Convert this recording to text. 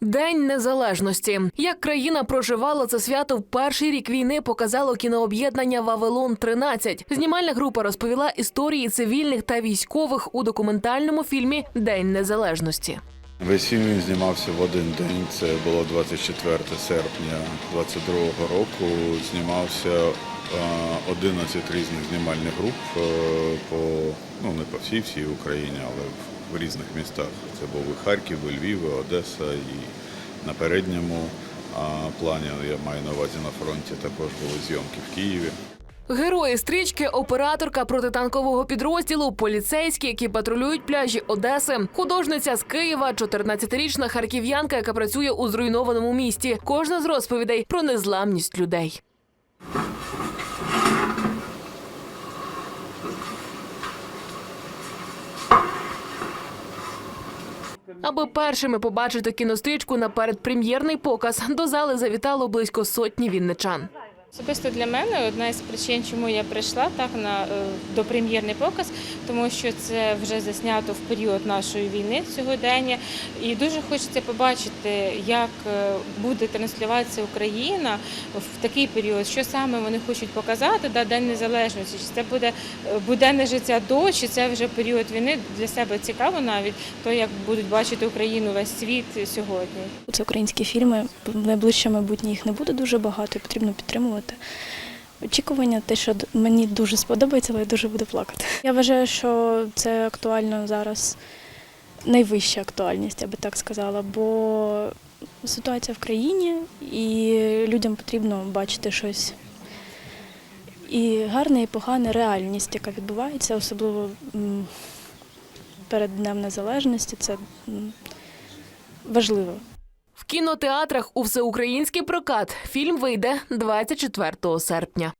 День незалежності. Як країна проживала це свято в перший рік війни, показало кінооб'єднання Вавилон 13 Знімальна група розповіла історії цивільних та військових у документальному фільмі День незалежності. Весь фільм він знімався в один день. Це було 24 серпня 22 року. Знімався 11 різних знімальних груп е, по ну не по всій всій Україні, але в- різних містах. Це був і Харків, і Львів, і Одеса, і на передньому плані я маю на увазі на фронті. Також були зйомки в Києві. Герої стрічки, операторка протитанкового підрозділу, поліцейські, які патрулюють пляжі Одеси, художниця з Києва, 14-річна харків'янка, яка працює у зруйнованому місті. Кожна з розповідей про незламність людей. Аби першими побачити кінострічку на передпрем'єрний показ, до зали завітало близько сотні вінничан. Особисто для мене одна із причин, чому я прийшла так на е, допрем'єрний показ, тому що це вже заснято в період нашої війни сьогодення, і дуже хочеться побачити, як е, буде транслюватися Україна в такий період, що саме вони хочуть показати да, День Незалежності, чи це буде е, буденне життя до, чи це вже період війни для себе цікаво навіть то, як будуть бачити Україну весь світ сьогодні. Це українські фільми. В найближче майбутнє їх не буде дуже багато і потрібно підтримувати. Очікування, те, що мені дуже сподобається, але я дуже буду плакати. Я вважаю, що це актуально зараз найвища актуальність, я би так сказала, бо ситуація в країні і людям потрібно бачити щось. І гарне, і погане реальність, яка відбувається, особливо перед Днем Незалежності, це важливо. В кінотеатрах у всеукраїнський прокат фільм вийде 24 серпня.